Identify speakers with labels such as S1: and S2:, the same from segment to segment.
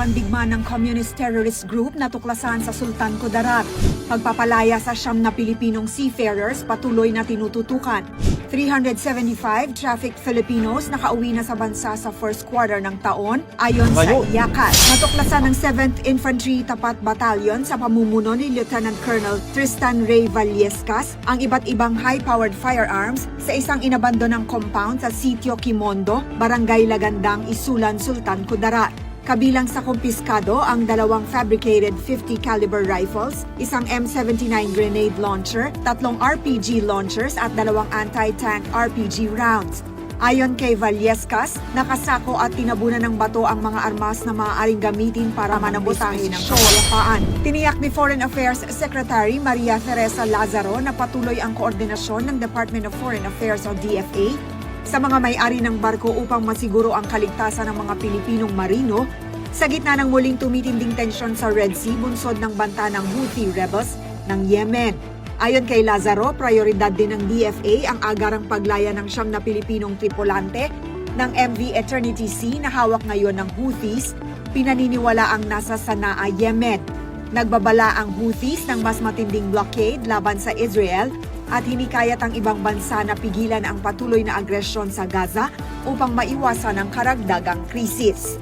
S1: pandigma ng communist terrorist group na tuklasan sa Sultan Kudarat. Pagpapalaya sa siyam na Pilipinong seafarers patuloy na tinututukan. 375 trafficked Filipinos nakauwi na sa bansa sa first quarter ng taon ayon sa. IACAT. Natuklasan ng 7th Infantry Tapat Battalion sa pamumuno ni Lieutenant Colonel Tristan Ray Vallescas ang iba't ibang high-powered firearms sa isang inabandonang compound sa Sitio Kimondo, Barangay Lagandang, Isulan, Sultan Kudarat. Kabilang sa kumpiskado ang dalawang fabricated 50 caliber rifles, isang M79 grenade launcher, tatlong RPG launchers at dalawang anti-tank RPG rounds. Ayon kay Vallescas, nakasako at tinabunan ng bato ang mga armas na maaaring gamitin para manabotahin ng kawalapaan. Tiniyak ni Foreign Affairs Secretary Maria Teresa Lazaro na patuloy ang koordinasyon ng Department of Foreign Affairs o DFA sa mga may-ari ng barko upang masiguro ang kaligtasan ng mga Pilipinong marino sa gitna ng muling tumitinding tensyon sa Red Sea bunsod ng banta ng Houthi rebels ng Yemen. Ayon kay Lazaro, prioridad din ng DFA ang agarang paglaya ng siyam na Pilipinong tripulante ng MV Eternity Sea na hawak ngayon ng Houthis, pinaniniwala ang nasa Sanaa, Yemen. Nagbabala ang Houthis ng mas matinding blockade laban sa Israel at hinikayat ang ibang bansa na pigilan ang patuloy na agresyon sa Gaza upang maiwasan ang karagdagang krisis.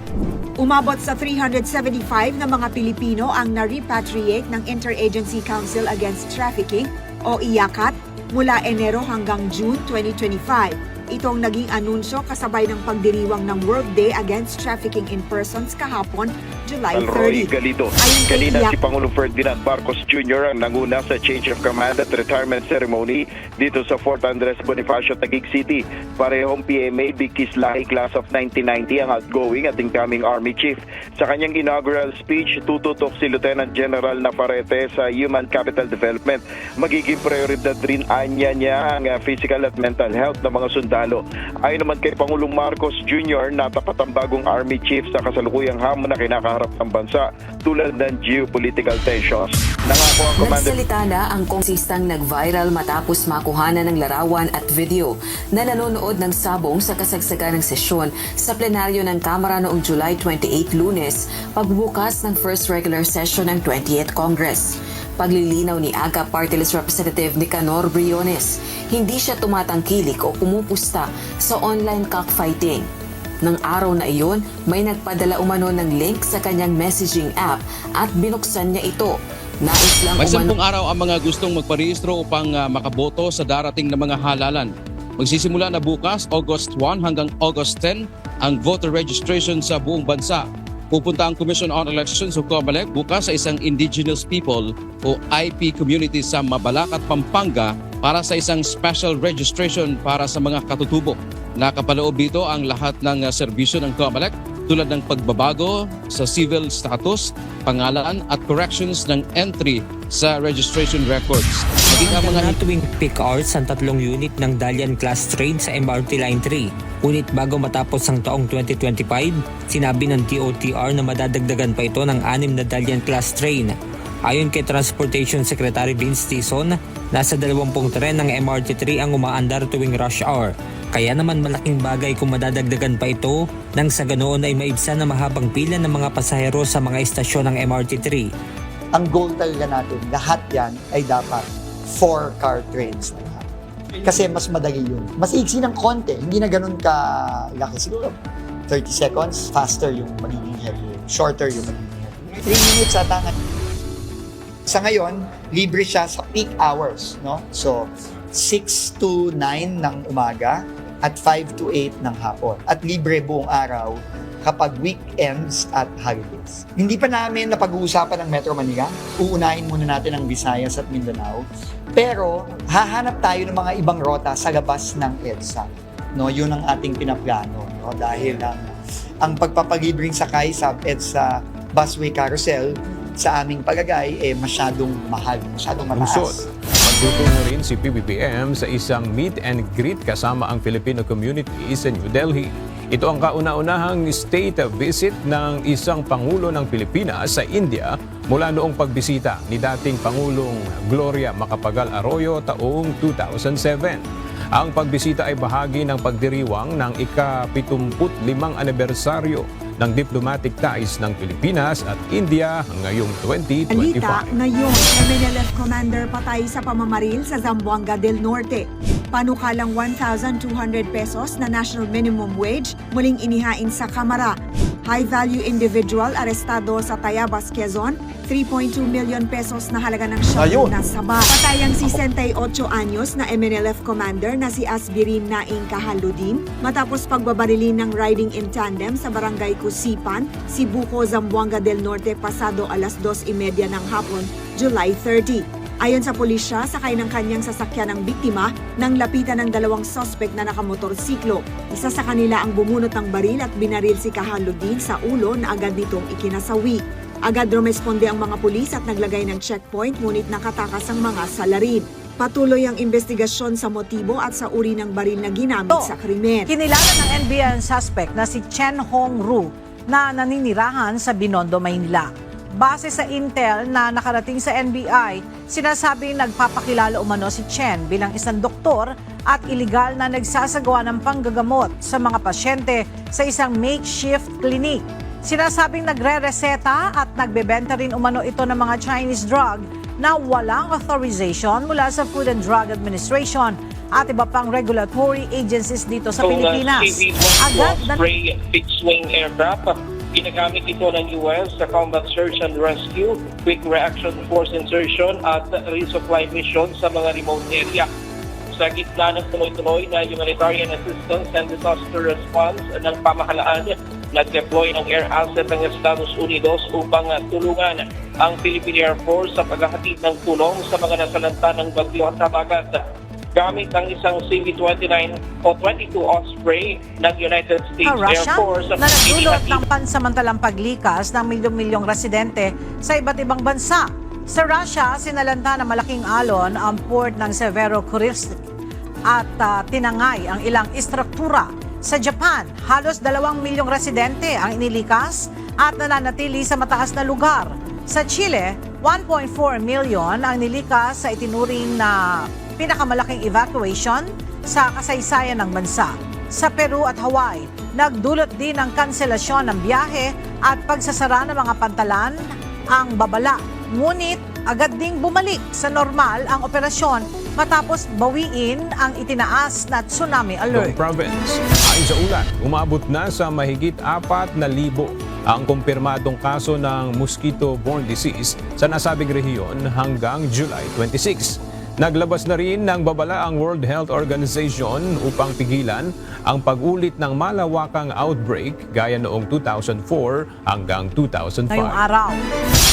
S1: Umabot sa 375 na mga Pilipino ang na-repatriate ng Interagency Council Against Trafficking o IACAT mula Enero hanggang June 2025. Itong naging anunsyo kasabay ng pagdiriwang ng World Day Against Trafficking in Persons kahapon, July
S2: Roy
S1: 30.
S2: Galito.
S1: Ayon kay
S2: Kanina si Pangulong Ferdinand Marcos Jr. ang nanguna sa change of command at retirement ceremony dito sa Fort Andres Bonifacio, Taguig City. Parehong PMA Bikis Lahi Class of 1990 ang outgoing at incoming Army Chief. Sa kanyang inaugural speech, tututok si Lieutenant General Navarrete sa Human Capital Development. Magiging prioridad rin anya niya ang uh, physical at mental health ng mga sundalo. Ayon naman kay Pangulong Marcos Jr. natapat ang bagong Army Chief sa kasalukuyang hamon na kinakaharap ng bansa tulad ng geopolitical tensions. Nangako ang Commander
S3: Nagsalita na ang konsistang nag-viral matapos makuhanan ng larawan at video na nanonood ng sabong sa kasagsagan ng sesyon sa plenaryo ng Kamara noong July 28 lunes, pagbubukas ng first regular session ng 20th Congress. Paglilinaw ni AGA Party List Representative Nicanor Briones, hindi siya tumatangkilik o pumupusta sa online cockfighting. Nang araw na iyon, may nagpadala umano ng link sa kanyang messaging app at binuksan niya ito. Nais lang
S4: May
S3: umano
S4: sampung araw ang mga gustong magparehistro upang ah, makaboto sa darating na mga halalan. Magsisimula na bukas, August 1 hanggang August 10, ang voter registration sa buong bansa. Pupunta ang Commission on Elections o COMELEC bukas sa isang Indigenous People o IP community sa Mabalacat, Pampanga para sa isang special registration para sa mga katutubo. Nakapaloob dito ang lahat ng ah, serbisyo ng COMELEC tulad ng pagbabago sa civil status, pangalan at corrections ng entry sa registration records. Maging ang mga
S5: tuwing peak hours ang tatlong unit ng Dalian Class train sa MRT Line 3. Ngunit bago matapos ang taong 2025, sinabi ng DOTR na madadagdagan pa ito ng anim na Dalian Class train. Ayon kay Transportation Secretary Vince Tison, nasa 20 tren ng MRT3 ang umaandar tuwing rush hour. Kaya naman malaking bagay kung madadagdagan pa ito nang sa ganoon ay maibsan na mahabang pila ng mga pasahero sa mga istasyon ng MRT3.
S6: ang goal talaga natin, lahat yan ay dapat four-car trains na. Kasi mas madali yun. Mas iksi ng konti, hindi na ganun ka laki siguro. 30 seconds, faster yung magiging heavy. Shorter yung magiging heavy. 3 minutes ata nga. Sa ngayon, libre siya sa peak hours. No? So, 6 to 9 ng umaga at 5 to 8 ng hapon. At libre buong araw kapag weekends at holidays. Hindi pa namin napag-uusapan ng Metro Manila. Uunahin muna natin ang Visayas at Mindanao. Pero hahanap tayo ng mga ibang rota sa labas ng EDSA. No, yun ang ating pinaplano. No? Dahil ang, ang pagpapalibring sakay sa EDSA busway carousel sa aming palagay eh masyadong mahal, masyadong mataas.
S7: Lusot. Magtutungo rin si PBBM sa isang meet and greet kasama ang Filipino community sa New Delhi. Ito ang kauna-unahang state visit ng isang Pangulo ng Pilipinas sa India mula noong pagbisita ni dating Pangulong Gloria Macapagal Arroyo taong 2007. Ang pagbisita ay bahagi ng pagdiriwang ng ika-75 anibersaryo ng diplomatic ties ng Pilipinas at India ngayong 2025.
S1: Alita ngayon, MNLF Commander patay sa pamamaril sa Zamboanga del Norte. Panukalang 1,200 pesos na national minimum wage muling inihain sa Kamara. High-value individual arestado sa Tayabas, Quezon. 3.2 million pesos na halaga ng shabu na saba. Patay ang 68 anyos na MNLF commander na si Asbirin Naing Kahaludin matapos pagbabarilin ng riding in tandem sa barangay Kusipan, Sibuco, Zamboanga del Norte pasado alas 2.30 ng hapon, July 30. Ayon sa pulisya, sakay ng kanyang sasakyan ng biktima nang lapitan ng dalawang sospek na nakamotorsiklo. Isa sa kanila ang bumunot ng baril at binaril si Kahaludin sa ulo na agad nitong ikinasawi. Agad rumesponde ang mga pulis at naglagay ng checkpoint ngunit nakatakas ang mga salarin. Patuloy ang investigasyon sa motibo at sa uri ng baril na ginamit sa krimen.
S8: Kinilala ng NBI ang suspect na si Chen Hong Ru na naninirahan sa Binondo, Maynila. Base sa intel na nakarating sa NBI, sinasabing nagpapakilala umano si Chen bilang isang doktor at iligal na nagsasagawa ng panggagamot sa mga pasyente sa isang makeshift clinic. Sinasabing nagre-reseta at nagbebenta rin umano ito ng mga Chinese drug na walang authorization mula sa Food and Drug Administration at iba pang regulatory agencies dito sa Pilipinas. Agad na
S9: spray fixed-wing aircraft. Ginagamit ito ng US sa combat search and rescue, quick reaction force insertion at resupply mission sa mga remote area. Sa gitna ng tuloy-tuloy na humanitarian assistance and disaster response ng pamahalaan, nag-deploy ang air asset ng Estados Unidos upang tulungan ang Philippine Air Force sa paghahatid ng tulong sa mga nasalanta ng bagyo at habagat gamit ang isang CV-29 o 22 Osprey ng United States
S8: ang
S9: Air Force
S8: na nagdulot ng pansamantalang paglikas ng milyong-milyong residente sa iba't ibang bansa. Sa Russia, sinalanta ng malaking alon ang port ng Severokurisk at ah, tinangay ang ilang istruktura. Sa Japan, halos dalawang milyong residente ang inilikas at nananatili sa mataas na lugar. Sa Chile, 1.4 million ang nilikas sa itinuring na pinakamalaking evacuation sa kasaysayan ng bansa. Sa Peru at Hawaii, nagdulot din ng kanselasyon ng biyahe at pagsasara ng mga pantalan ang babala. Ngunit agad ding bumalik sa normal ang operasyon matapos bawiin ang itinaas na tsunami
S7: Dong
S8: alert.
S7: Province. Ayon sa ulat, umabot na sa mahigit 4,000 ang kumpirmadong kaso ng mosquito-borne disease sa nasabing rehiyon hanggang July 26. Naglabas na rin ng babala ang World Health Organization upang pigilan ang pag-ulit ng malawakang outbreak gaya noong 2004 hanggang 2005.
S8: ngayong araw.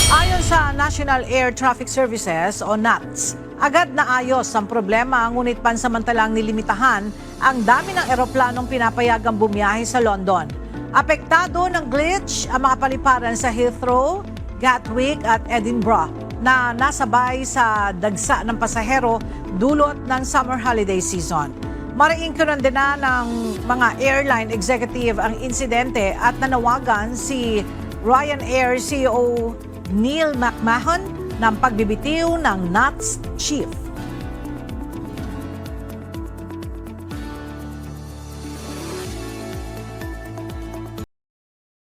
S8: Ayon sa National Air Traffic Services o NATS, agad na ayos ang problema ngunit pansamantalang nilimitahan ang dami ng eroplanong pinapayagang bumiyahe sa London. Apektado ng glitch ang mga paliparan sa Heathrow, Gatwick at Edinburgh na nasabay sa dagsa ng pasahero dulot ng summer holiday season. Mariing kinondena ng mga airline executive ang insidente at nanawagan si Ryanair CEO Neil McMahon ng pagbibitiw ng NATS chief.